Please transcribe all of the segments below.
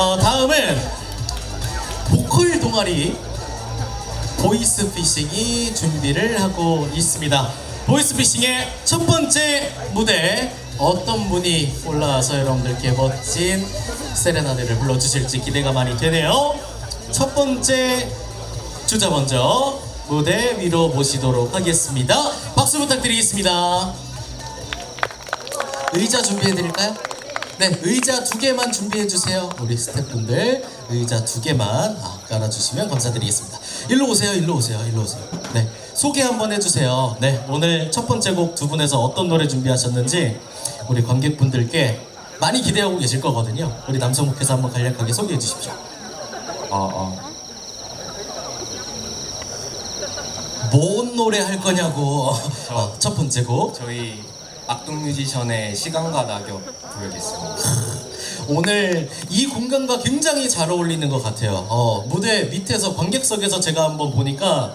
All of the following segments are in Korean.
어, 다음은 보컬 동아리 보이스 피싱이 준비를 하고 있습니다. 보이스 피싱의 첫 번째 무대 어떤 분이 올라와서 여러분들께 멋진 세레나데를 불러주실지 기대가 많이 되네요. 첫 번째 주자 먼저 무대 위로 모시도록 하겠습니다. 박수 부탁드리겠습니다. 의자 준비해 드릴까요? 네, 의자 두 개만 준비해 주세요. 우리 스태프분들 의자 두 개만 아, 깔아 주시면 감사드리겠습니다. 일로 오세요, 일로 오세요, 일로 오세요. 네, 소개 한번 해 주세요. 네, 오늘 첫 번째 곡 두 분에서 어떤 노래 준비하셨는지 우리 관객분들께 많이 기대하고 계실 거거든요. 우리 남성국에서 한번 간략하게 소개해 주십시오. 어, 어. 뭔 노래 할 거냐고. 저- 어, 첫 번째 곡. 저희 악동 뮤지션의 시간과 낙엽 부르겠습니다. 오늘 이 공간과 굉장히 잘 어울리는 것 같아요. 어, 무대 밑에서 관객석에서 제가 한번 보니까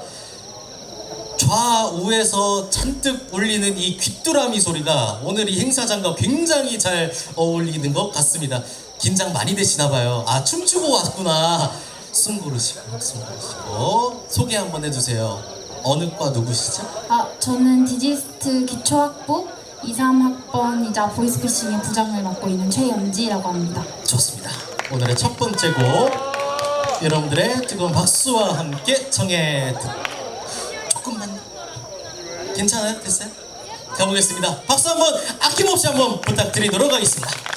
좌우에서 잔뜩 울리는 이 귀뚜라미 소리가 오늘 이 행사장과 굉장히 잘 어울리는 것 같습니다. 긴장 많이 되시나 봐요. 아 춤추고 왔구나. 숨 고르시고 숨 고르시고 소개 한번 해주세요. 어느 과 누구시죠? 아, 저는 디지스트 기초학부 2, 3학번이자 보이스피싱의 부장을 맡고 있는 최연지라고 합니다. 좋습니다. 오늘의 첫 번째 곡 여러분들의 뜨거운 박수와 함께 청해 듣... 조금만 괜찮아요? 됐어요? 가보겠습니다. 박수 한번 아낌없이 한번 부탁드리도록 하겠습니다.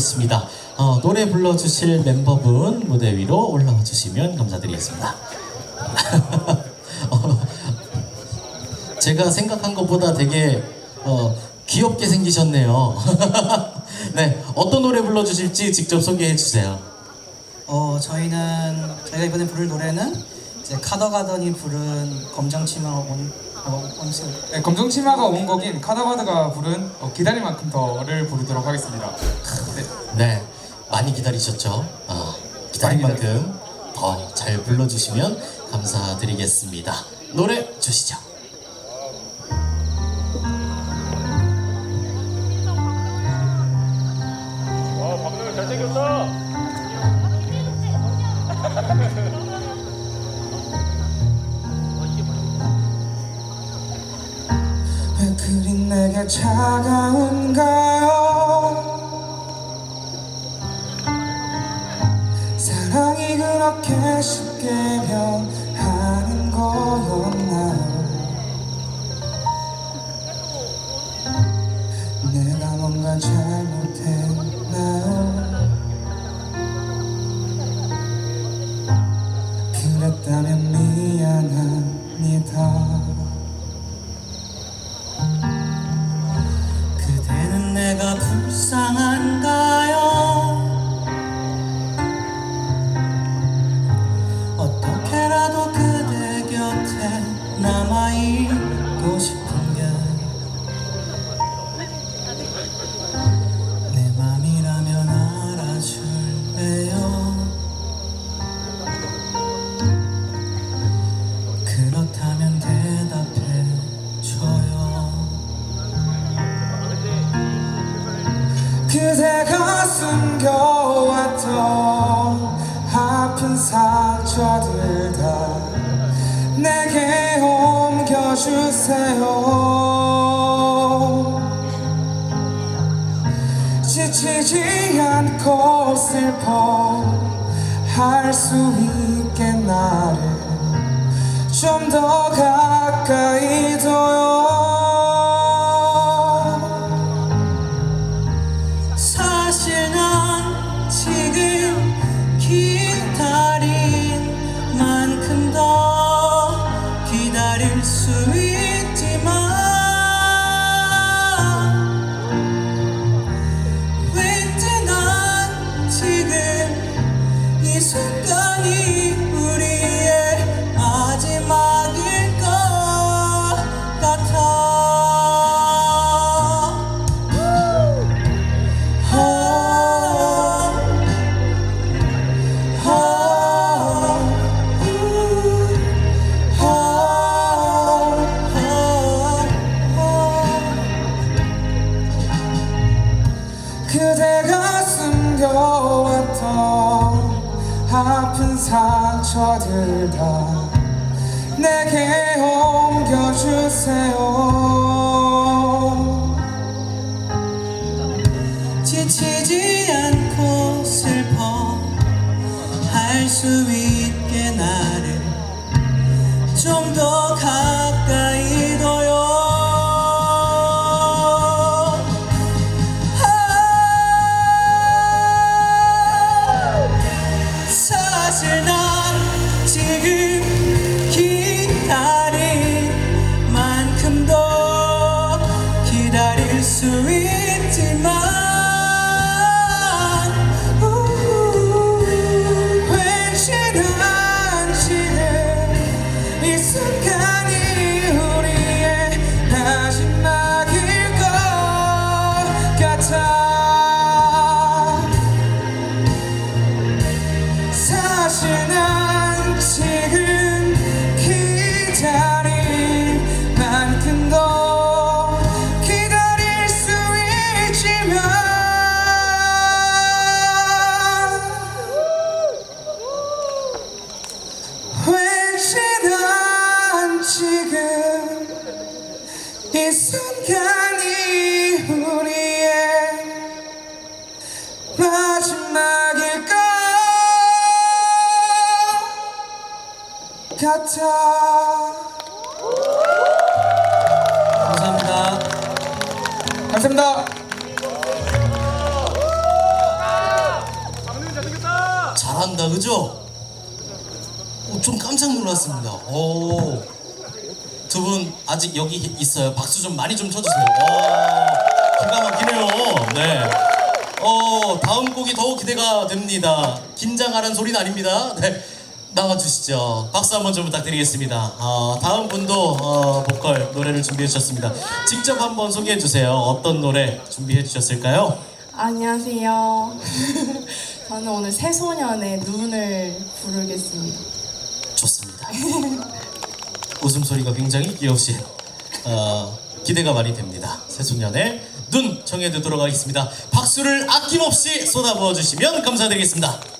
하겠습니다. 어, 노래 불러주실 멤버분 무대 위로 올라와 주시면 감사드리겠습니다. 어, 제가 생각한 것보다 되게 어, 귀엽게 생기셨네요. 네, 어떤 노래 불러주실지 직접 소개해 주세요. 어 저희는 저희가 이번에 부를 노래는 이제 카더가던이 부른 검정치마 온 어, 온수 네, 검정치마가 온 곡인 카다바드가 부른 어, 기다릴 만큼 더를 부르도록 하겠습니다. 많이 기다리셨죠? 어, 기다린 만큼 더 잘 불러주시면 감사드리겠습니다. 노래 주시죠. 지치지 않고 슬퍼할 수 있게 나를 좀 더 가까이 둬요 상처들 다 내게 옮겨주세요 감사합니다. 감사합니다. 잘한다, 그죠? 오, 좀 깜짝 놀랐습니다. 오. 두 분 아직 여기 있어요. 박수 좀 많이 좀 쳐주세요. 오, 기가 막히네요. 네. 어, 다음 곡이 더욱 기대가 됩니다. 긴장하라는 소리는 아닙니다. 네. 나와주시죠. 박수 한번 좀 부탁드리겠습니다. 어, 다음 분도 어, 보컬 노래를 준비해 주셨습니다. 직접 한번 소개해 주세요. 어떤 노래 준비해 주셨을까요? 안녕하세요. 저는 오늘 새소년의 눈을 부르겠습니다. 좋습니다. 웃음소리가 굉장히 귀여우신 어, 기대가 많이 됩니다. 새소년의 눈 청해 듣도록 하겠습니다. 박수를 아낌없이 쏟아부어 주시면 감사드리겠습니다.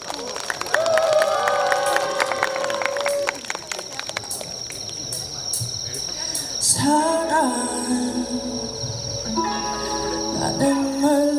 사랑 나는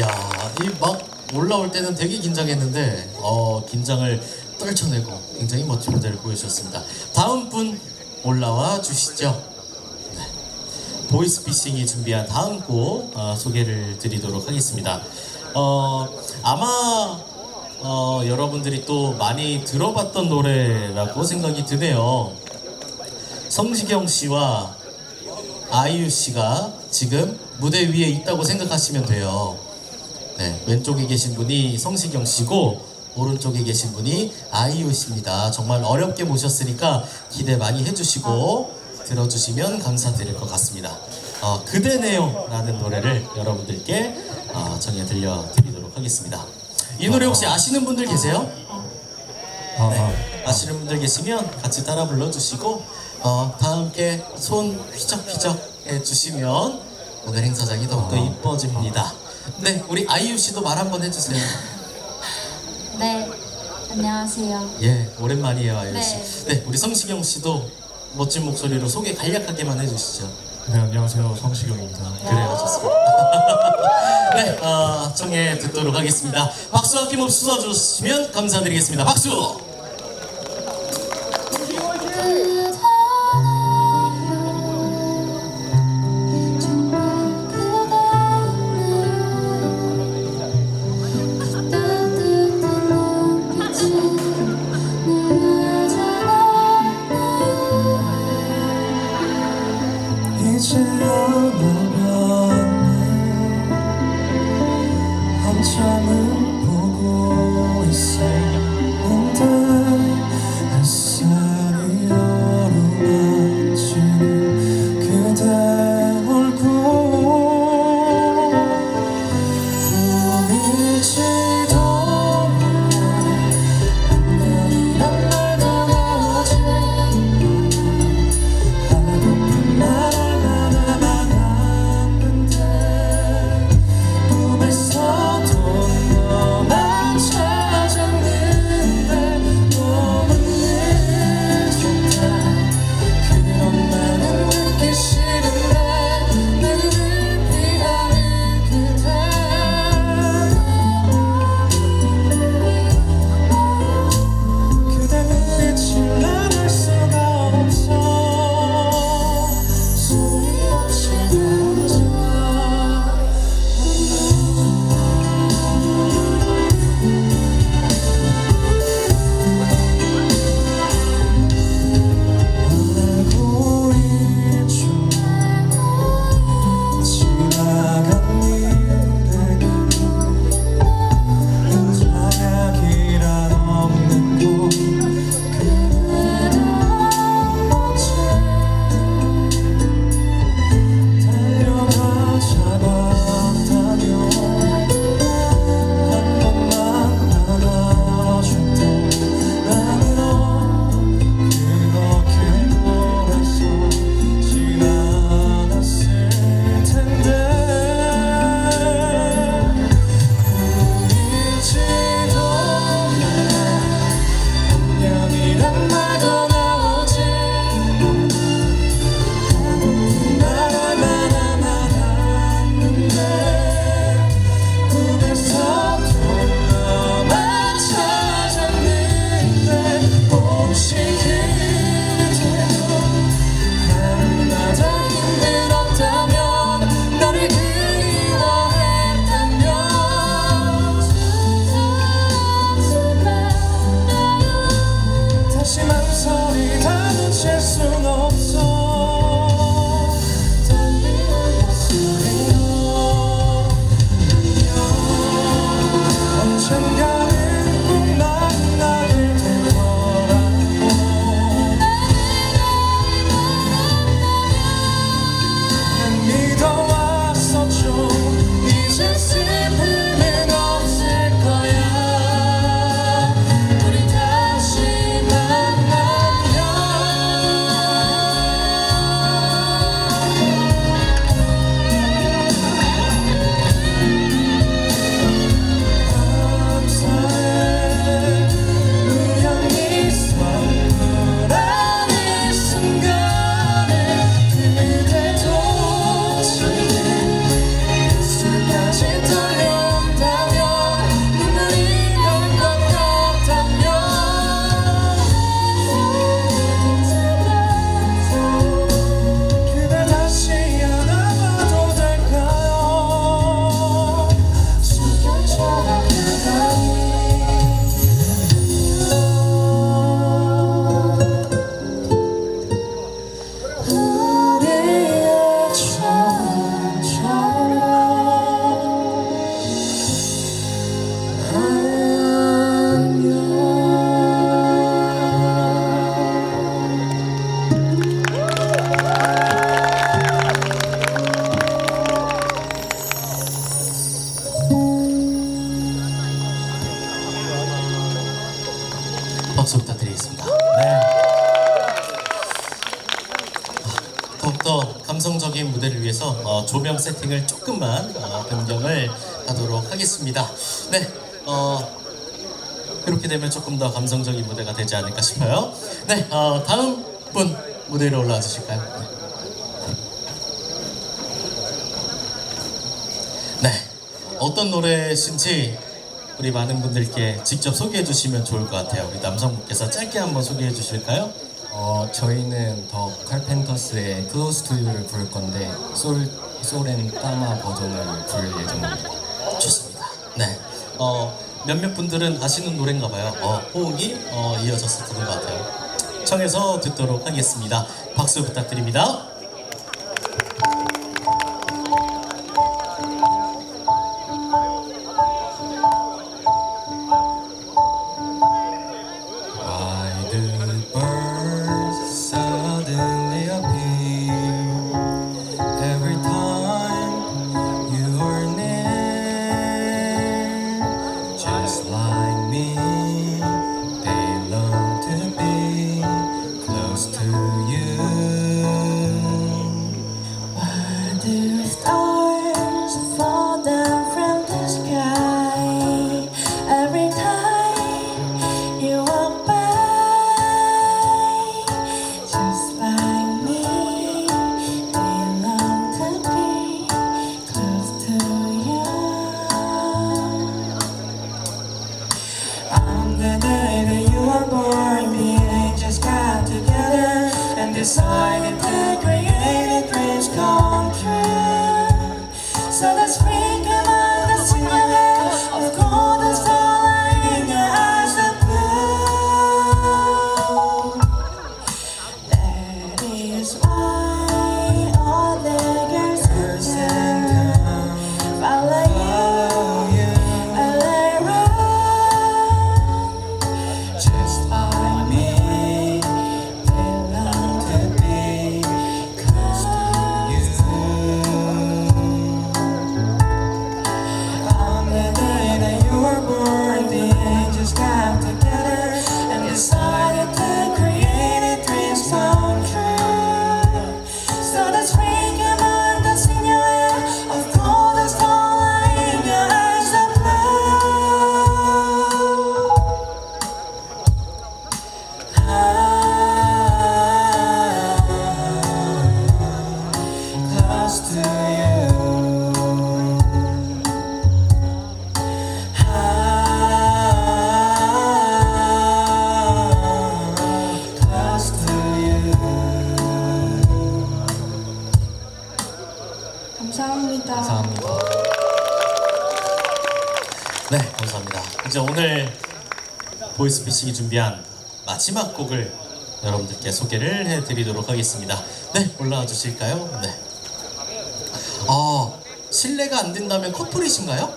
야, 이 막 올라올 때는 되게 긴장했는데 어, 긴장을 떨쳐내고 굉장히 멋진 무대를 보여주셨습니다. 다음 분 올라와 주시죠. 네. 보이스피싱이 준비한 다음 곡 어, 소개를 드리도록 하겠습니다. 어, 아마 어, 여러분들이 또 많이 들어봤던 노래라고 생각이 드네요. 성시경 씨와 아이유 씨가 지금 무대 위에 있다고 생각하시면 돼요. 네, 왼쪽에 계신 분이 성시경 씨고 오른쪽에 계신 분이 아이유 씨입니다. 정말 어렵게 모셨으니까 기대 많이 해주시고 들어주시면 감사드릴 것 같습니다. 어, 그대네요라는 노래를 여러분들께 어, 정해 들려드리도록 하겠습니다. 이 노래 혹시 아시는 분들 계세요? 네, 아시는 분들 계시면 같이 따라 불러주시고 어, 다 함께 손 휘적휘적 해주시면 오늘 행사장이 더욱더 이뻐집니다. 네, 우리 아이유 씨도 말 한번 해주세요. 네, 안녕하세요. 예, 오랜만이에요, 아이유 네. 씨. 네, 우리 성시경 씨도 멋진 목소리로 소개 간략하게만 해주시죠. 네 안녕하세요 성시경입니다. 그래요, 좋습니다. 네, 어, 청해 듣도록 하겠습니다. 박수 아낌없이 쏴주시면 감사드리겠습니다. 박수! 어나봤네 한참을 보고 있어 되면 조금 더 감성적인 무대가 되지 않을까 싶어요. 네, 어, 다음 분 무대 위로 올라와 주실까요? 네. 네, 어떤 노래신지 우리 많은 분들께 직접 소개해 주시면 좋을 것 같아요. 우리 남성분께서 짧게 한번 소개해 주실까요? 어, 저희는 더 칼펜터스의 Close to You를 부를 건데 솔, 솔앤 따마 버전을 부를 예정입니다. 좋습니다. 네. 어, 몇몇 분들은 아시는 노래인가 봐요. 어, 호응이 어, 듣는 것 같아요. 청해서 듣도록 하겠습니다. 박수 부탁드립니다. 보이스피싱이 준비한 마지막 곡을 여러분들께 소개를 해드리도록 하겠습니다. 네, 올라와 주실까요? 네. 아, 실례가 안 된다면 커플이신가요?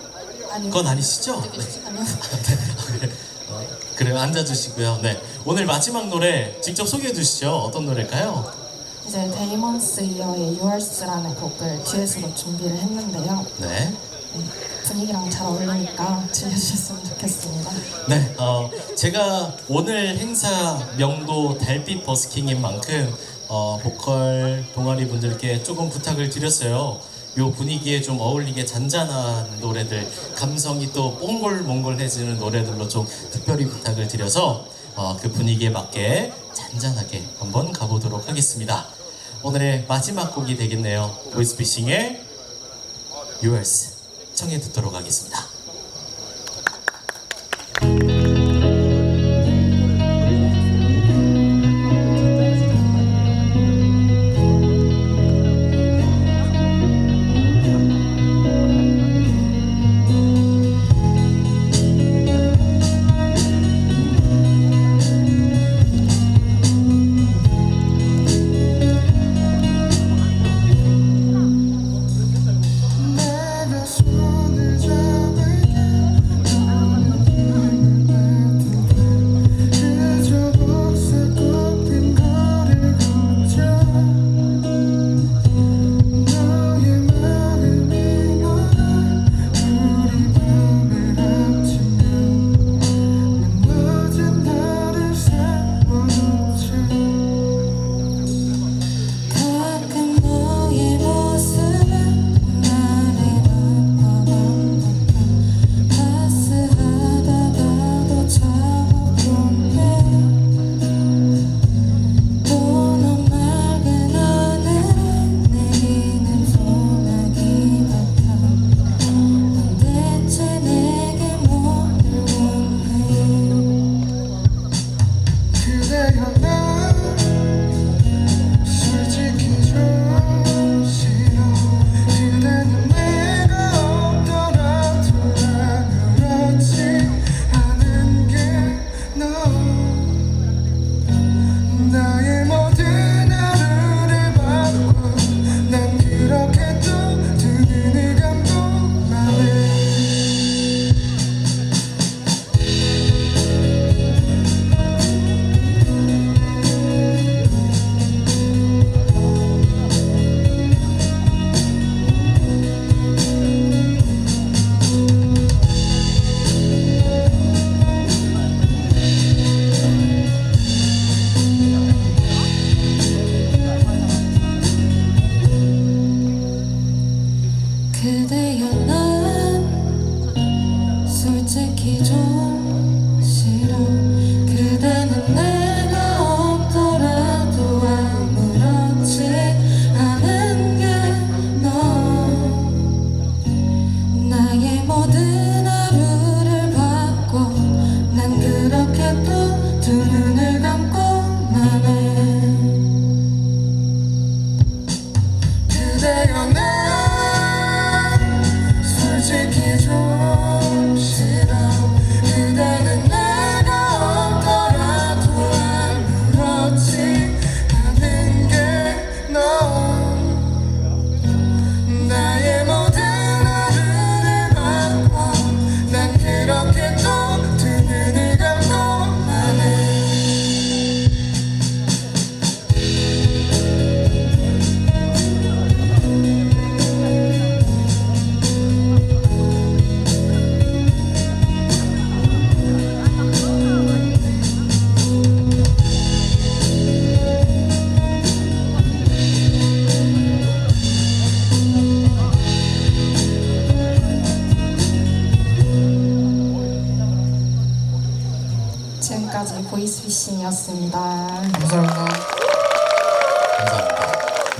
아니요. 그건 아니시죠? 네. 아니요. 그래. 어, 그래요, 앉아주시고요. 네, 오늘 마지막 노래 직접 소개해 주시죠. 어떤 노래일까요? 이제 데이먼스 이어의 유얼스라는 곡을 듀엣으로 준비를 했는데요. 네. 네, 분위기랑 잘 어울리니까 즐겨주셨으면 좋겠습니다. 네, 어, 제가 오늘 행사 명도 달빛 버스킹인 만큼 어, 보컬 동아리 분들께 조금 부탁을 드렸어요. 요 분위기에 좀 어울리게 잔잔한 노래들, 감성이 또 몽골몽골해지는 노래들로 좀 특별히 부탁을 드려서 어, 그 분위기에 맞게 잔잔하게 한번 가보도록 하겠습니다. 오늘의 마지막 곡이 되겠네요. 보이스피싱의 Yours 청해 듣도록 하겠습니다.